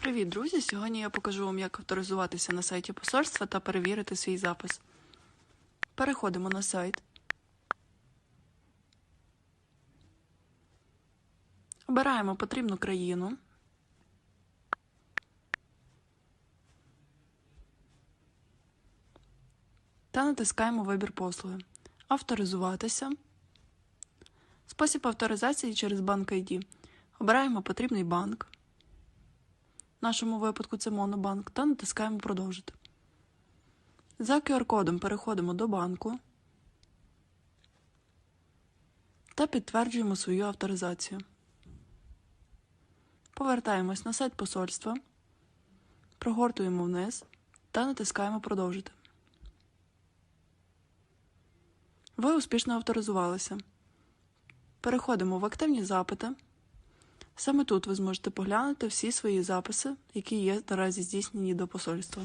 Привіт, друзі! Сьогодні я покажу вам, як авторизуватися на сайті посольства та перевірити свій запис. Переходимо на сайт. Обираємо потрібну країну. Та натискаємо вибір послуги. Авторизуватися. Спосіб авторизації через банк ID. Обираємо потрібний банк. Нашому випадку це Монобанк, та натискаємо Продовжити. За QR-кодом переходимо до банку та підтверджуємо свою авторизацію. Повертаємось на сайт посольства, прогортуємо вниз та натискаємо Продовжити. Ви успішно авторизувалися. Переходимо в активні запити. Саме тут ви зможете поглянути всі свої записи, які є наразі здійснені до посольства.